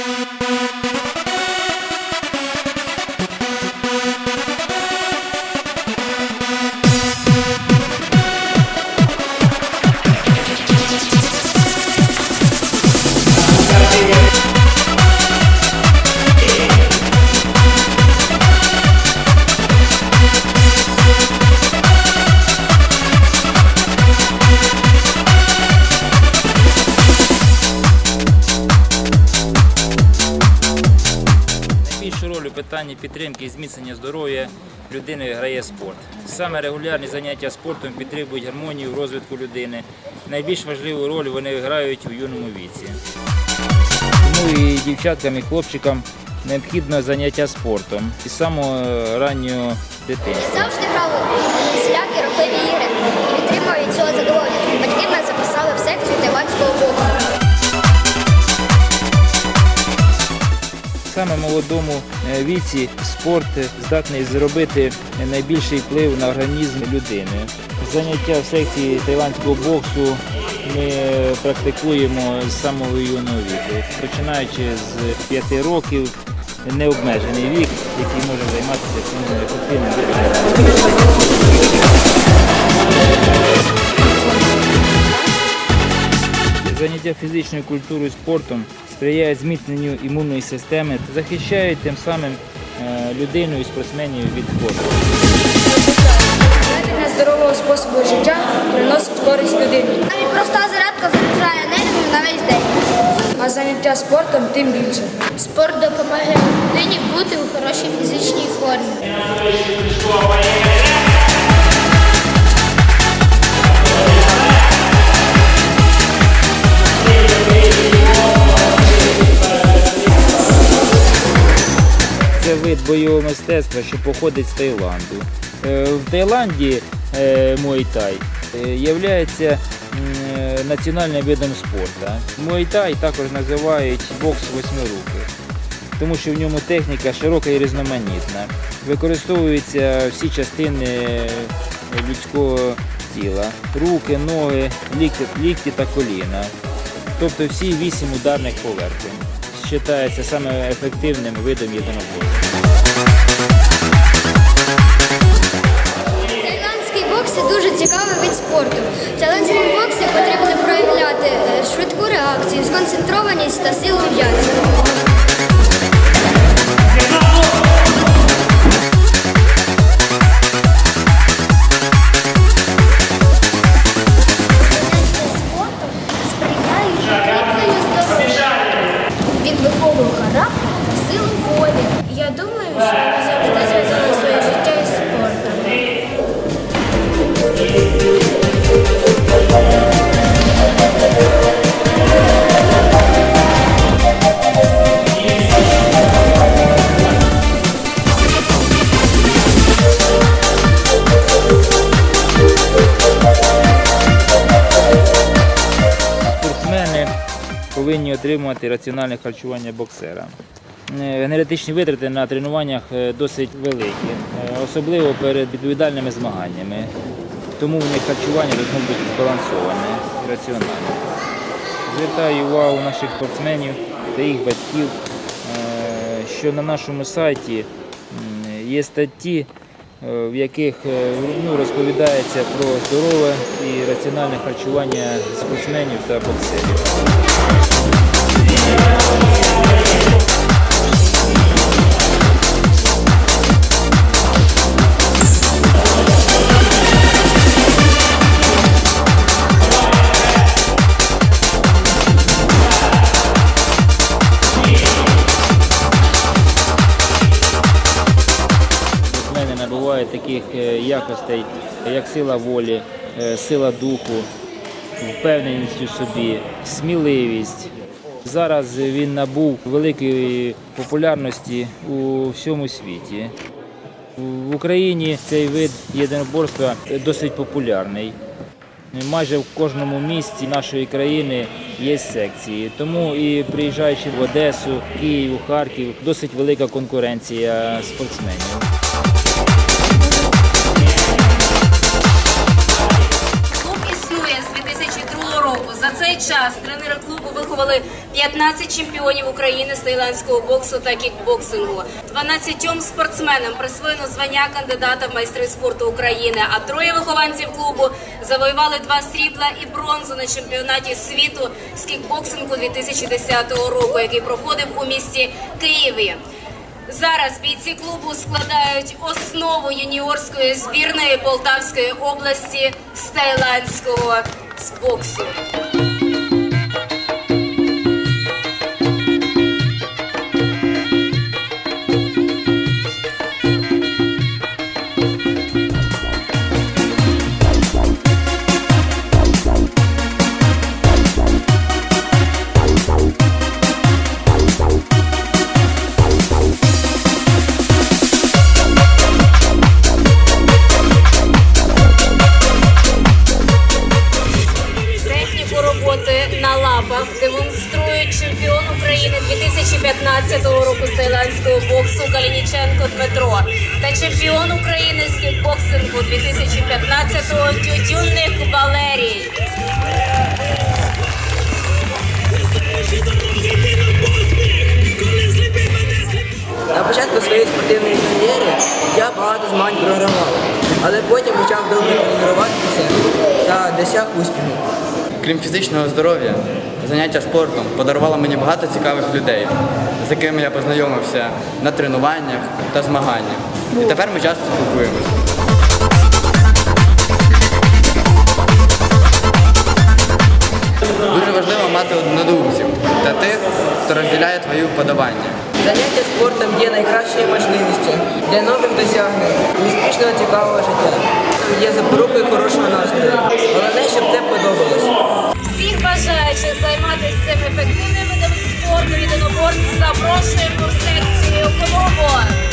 Найбільшу роль питанні підтримки і зміцнення здоров'я людини грає спорт. Саме регулярні заняття спортом підтримують гармонію в розвитку людини. Найбільш важливу роль вони грають у юному віці. Тому і дівчаткам, і хлопчикам необхідно заняття спортом із самого раннього дитинства. Завжди грали всілякі рухливі Саме молодому е, віці спорт здатний зробити найбільший вплив на організм людини. Заняття в секції тайландського боксу ми практикуємо з самого юного віку, починаючи з 5 років. Необмежений вік, який може займатися цим ефективним Заняття фізичною культурою і спортом сприяє зміцненню імунної системи, захищають тим самим е, людину і спортсменів від хвороб. Ведення здорового способу життя приносить користь людині, Навіть проста зарядка заряджає енергію на весь день. а заняття спортом тим більше. Спорт допомагає людині бути у хорошій фізичній формі. Вид бойового мистецтва, що походить з Таїланду. Е, В Таїланді е, Муайтай є національним видом спорту. Муайтай також називають бокс восьмируки, тому що в ньому техніка широка і різноманітна. Використовуються всі частини людського тіла: руки, ноги, лікті, лікті та коліна. Тобто всі вісім ударних поверхень. Вважається саме видом єдиноборства. Це дуже цікавий вид спорту. В тайландському боксі потрібно проявляти е, швидку реакцію, сконцентрованість та силу м'язів. Повинні отримувати раціональне харчування боксера. Е, Генетичні витрати на тренуваннях е, досить великі, е, особливо перед відповідальними змаганнями. Тому у них харчування повинно бути збалансоване і раціональне. Звертаю увагу наших спортсменів та їх батьків, е, що на нашому сайті є статті, е, в яких е, ну, розповідається про здорове і раціональне харчування спортсменів та боксерів. Якостей, як сила волі, е, сила духу, впевненість у собі, сміливість. Зараз він набув великої популярності у всьому світі. В Україні цей вид єдиноборства досить популярний. Майже в кожному місті нашої країни є секції. Тому і приїжджаючи в Одесу, Київ, Харків, досить велика конкуренція спортсменів. Року. За цей час тренери клубу виховали 15 чемпіонів України з таїландського боксу та кікбоксингу. 12 спортсменам присвоєно звання кандидата в майстри спорту України. А троє вихованців клубу завоювали два срібла і бронзу на чемпіонаті світу з кікбоксингу 2010 року, який проходив у місті Києві. Зараз бійці клубу складають основу юніорської збірної Полтавської області з тайландського з боксу. Лапах демонструють чемпіон України 2015 року з тайландського боксу Калініченко Дмитро та чемпіон України з кікбоксингу 2015-го Тютюнник Валерій. На початку своєї спортивної кар'єри я багато змагань програвав, але потім почав добре тренуватися та досяг успіху. Крім фізичного здоров'я, заняття спортом подарувало мені багато цікавих людей, з якими я познайомився на тренуваннях та змаганнях. І тепер ми часто спілкуємося. Дуже важливо мати однодумців та тих, хто розділяє твої вподобання. Заняття спортом є найкращою можливістю для нових досягнень, успішного цікавого життя. Є запорукою хорошого настрою. Головне, щоб це подобалось. Всіх бажаючих займатися цим ефективним видом спорту, єдиноборств запрошуємо в секцію колово.